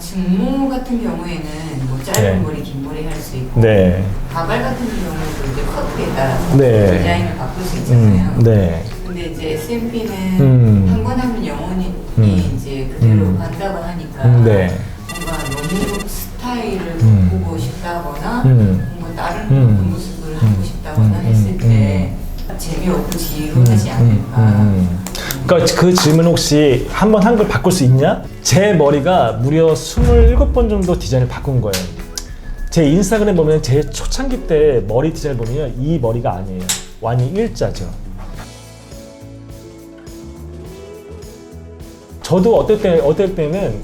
증모 같은 경우에는 뭐 짧은 네. 머리, 긴 머리 할 수 있고 네. 가발 같은 경우도 이제 커트에 따라서 네. 디자인을 바꿀 수 있잖아요. 음, 네. 근데 이제 SMP는 음. 한번 하면 영원히 음. 이제 그대로 음. 간다고 하니까 음, 네. 뭔가 너무 스타일을 음. 바꾸고 싶다거나 음. 뭔가 다른 음. 모습을 하고 싶다거나 음. 했을 때 음. 재미없고 지루하지 않을까. 음. 그러니까 그 질문 혹시 한 번한걸 바꿀 수 있냐? 제 머리가 무려 27번 정도 디자인을 바꾼 거예요. 제 인스타그램 보면 제 초창기 때 머리 디자인 보면 이 머리가 아니에요. 완이 일자죠. 저도 어떨 때 어떨 때는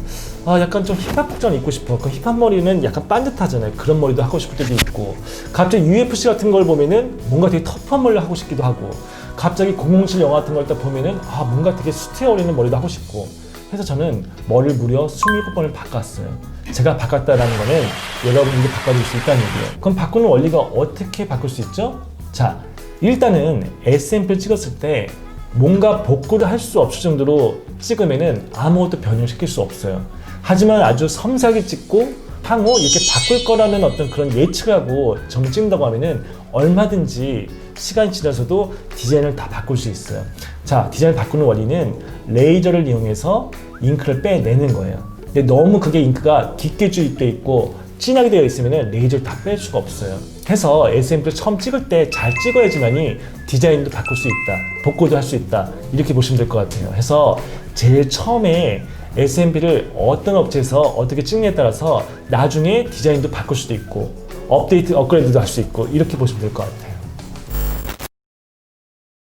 아 약간 좀 힙합 복장 입고 싶어. 그 힙합 머리는 약간 반듯하잖아요. 그런 머리도 하고 싶을 때도 있고. 갑자기 UFC 같은 걸 보면은 뭔가 되게 터프한 머리를 하고 싶기도 하고. 갑자기 007 영화 같은 걸 딱 보면은 아 뭔가 되게 수트에 어울리는 머리도 하고 싶고. 해서 저는 머리를 무려 27번을 바꿨어요. 제가 바꿨다라는 거는 여러분들도 바꿔줄 수 있다는 얘기예요. 그럼 바꾸는 원리가 어떻게 바꿀 수 있죠? 자, 일단은 SMP를 찍었을 때 뭔가 복구를 할 수 없을 정도로 찍으면은 아무것도 변형시킬 수 없어요. 하지만 아주 섬세하게 찍고 향후 이렇게 바꿀 거라는 어떤 그런 예측을 하고 정 찍는다고 하면은 얼마든지 시간이 지나서도 디자인을 다 바꿀 수 있어요. 자, 디자인 바꾸는 원리는 레이저를 이용해서 잉크를 빼내는 거예요. 근데 너무 그게 잉크가 깊게 주입돼 있고 진하게 되어 있으면 레이저를 다 뺄 수가 없어요. 해서 SMP를 처음 찍을 때 잘 찍어야지만이 디자인도 바꿀 수 있다. 복구도 할 수 있다. 이렇게 보시면 될 것 같아요. 해서 제일 처음에 SMP를 어떤 업체에서 어떻게 찍느냐에 따라서 나중에 디자인도 바꿀 수도 있고 업데이트, 업그레이드도 할 수 있고 이렇게 보시면 될 것 같아요.